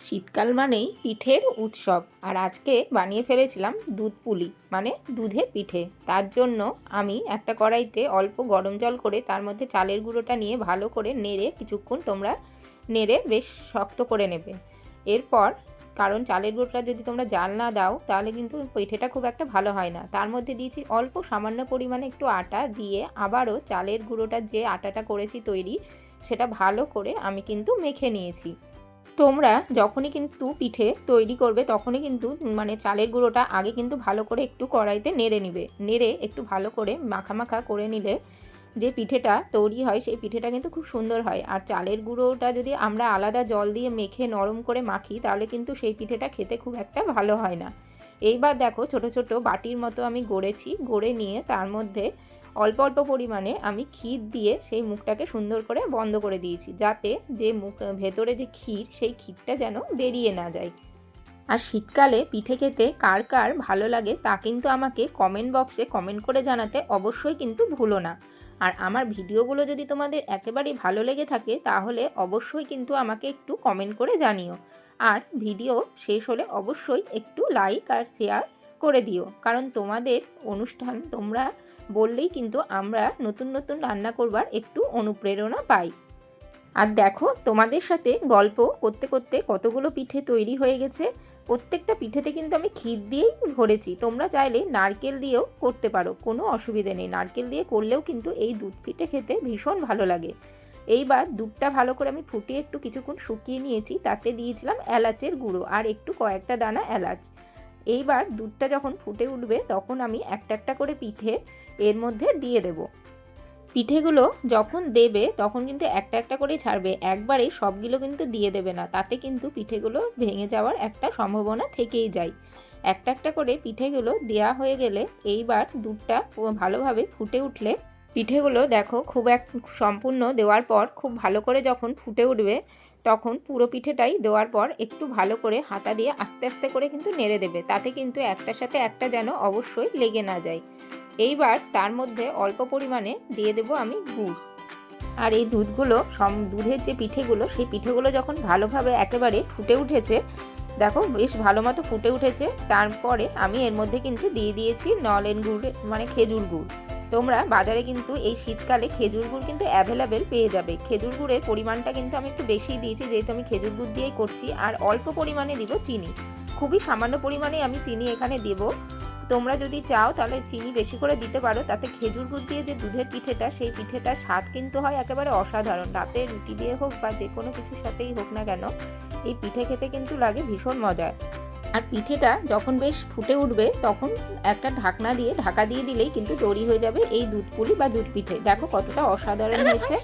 শীতকাল মানেই পিঠের উৎসব। আর আজকে বানিয়ে ফেলেছিলাম দুধ পুলি মানে দুধের পিঠে। তার জন্য আমি একটা কড়াইতে অল্প গরম জল করে তার মধ্যে চালের গুঁড়োটা নিয়ে ভালো করে নেড়ে কিছুক্ষণ তোমরা নেড়ে বেশ শক্ত করে নেবে। এরপর কারণ চালের গুঁড়োটা যদি তোমরা জাল না দাও, তাহলে কিন্তু পিঠেটা খুব একটা ভালো হয় না। তার মধ্যে দিয়েছি অল্প সামান্য পরিমাণে একটু আটা দিয়ে আবারও চালের গুঁড়োটা যে আটাটা করেছি তৈরি, সেটা ভালো করে আমি কিন্তু মেখে নিয়েছি। তোমরা যখনই কিন্তু পিঠে তৈরি করবে, তখনই কিন্তু মানে চালের গুঁড়োটা আগে কিন্তু ভালো করে একটু কড়াইতে নেড়ে নিবে। নেড়ে একটু ভালো করে মাখা মাখা করে নিলে যে পিঠেটা তৈরি হয়, সেই পিঠেটা কিন্তু খুব সুন্দর হয়। আর চালের গুঁড়োটা যদি আমরা আলাদা জল দিয়ে মেখে নরম করে মাখি, তাহলে কিন্তু সেই পিঠেটা খেতে খুব একটা ভালো হয় না। এইবার দেখো ছোট ছোট বাটির মতো আমি গড়েছি। গড়ে নিয়ে তার মধ্যে অল্প অল্প পরিমাণে আমি ক্ষীর দিয়ে সেই মুখটাকে সুন্দর করে বন্ধ করে দিয়েছি, যাতে যে মুখ, ভেতরে যে ক্ষীর, সেই ক্ষীরটা যেন বেরিয়ে না যায়। আর শীতকালে পিঠে খেতে কার কার ভালো লাগে তা কিন্তু আমাকে কমেন্ট বক্সে কমেন্ট করে জানাতে অবশ্যই কিন্তু ভুলো না। আর আমার ভিডিওগুলো যদি তোমাদের একেবারেই ভালো লেগে থাকে, তাহলে অবশ্যই কিন্তু আমাকে একটু কমেন্ট করে জানিও। আর ভিডিও শেষ হলে অবশ্যই একটু লাইক আর শেয়ার করে দিও। কারণ তোমাদের অনুষ্ঠান তোমরা বললেই কিন্তু আমরা নতুন নতুন রান্না করবার একটু অনুপ্রেরণা পাই। আর দেখো, তোমাদের সাথে গল্প করতে করতে কতগুলো পিঠে তৈরি হয়ে গেছে। প্রত্যেকটা পিঠেতে কিন্তু আমি ক্ষীর দিয়েই ভরেছি। তোমরা চাইলে নারকেল দিয়েও করতে পারো, কোনো অসুবিধে নেই। নারকেল দিয়ে করলেও কিন্তু এই দুধ পিঠে খেতে ভীষণ ভালো লাগে। এইবার দুধটা ভালো করে আমি ফুটিয়ে একটু কিছুক্ষণ শুকিয়ে নিয়েছি, তাতে দিয়েছিলাম এলাচের গুঁড়ো আর একটু কয়েকটা দানা এলাচ। এইবার দুধটা যখন ফুটে উঠবে, তখন আমি একটা একটা করে পিঠে এর মধ্যে দিয়ে দেব। পিঠেগুলো যখন দেবে, তখন কিন্তু একটা একটা করে ছাড়বে। একবারেই সবগুলো কিন্তু দিয়ে দেবে না। তাতে কিন্তু পিঠেগুলো ভেঙে যাওয়ার একটা সম্ভাবনা থেকেই যায়। একটা একটা করে পিঠেগুলো দেওয়া হয়ে গেলে এইবার দুধটা ভালোভাবে ফুটে উঠলে পিঠেগুলো দেখো খুব এক সম্পূর্ণ দেওয়ার পর খুব ভালো করে যখন ফুটে উঠবে, তখন পুরো পিঠেটাই দেওয়ার পর একটু ভালো করে হাতা দিয়ে আস্তে আস্তে করে কিন্তু নেড়ে দেবে। তাতে কিন্তু একটার সাথে একটা যেন অবশ্যই লেগে না যায়। এইবার তার মধ্যে অল্প পরিমাণে দিয়ে দেব আমি গুড় আর এই দুধগুলো সম, দুধের যে পিঠেগুলো, সেই পিঠেগুলো যখন ভালোভাবে একেবারে ফুটে উঠেছে, দেখো বেশ ভালো মতো ফুটে উঠেছে, তারপরে আমি এর মধ্যে কিন্তু দিয়ে দিয়েছি নলেন গুড় মানে খেজুর গুড়। তোমরা বাজারে কিন্তু এই শীতকালে খেজুর গুড় কিন্তু অ্যাভেলেবেল পেয়ে যাবে। খেজুর গুড়ের পরিমাণটা কিন্তু আমি একটু বেশি দিয়েছি, যেহেতু আমি খেজুর গুড় দিয়েই করছি, আর অল্প পরিমাণে দিব চিনি। খুবই সামান্য পরিমাণে আমি চিনি এখানে দেব। তোমরা যদি চাও তাহলে চিনি বেশি করে দিতে পারো, তাতে খেজুর গুড় দিয়ে যে দুধের পিঠেটা, সেই পিঠেটার স্বাদ কিন্তু হয় একেবারে অসাধারণ। রাতে রুটি দিয়ে হোক বা যে কোনো কিছুর সাথেই হোক না কেন, এই পিঠে খেতে কিন্তু লাগে ভীষণ মজার আর পিঠেটা যখন বেশ ফুটে উঠবে, তখন একটা ঢাকনা দিয়ে, ঢাকা দিয়ে দিলেই কিন্তু তৈরি হয়ে যাবে এই দুধ পুলি বা দুধ পিঠে। দেখো কতটা অসাধারণ হয়েছে।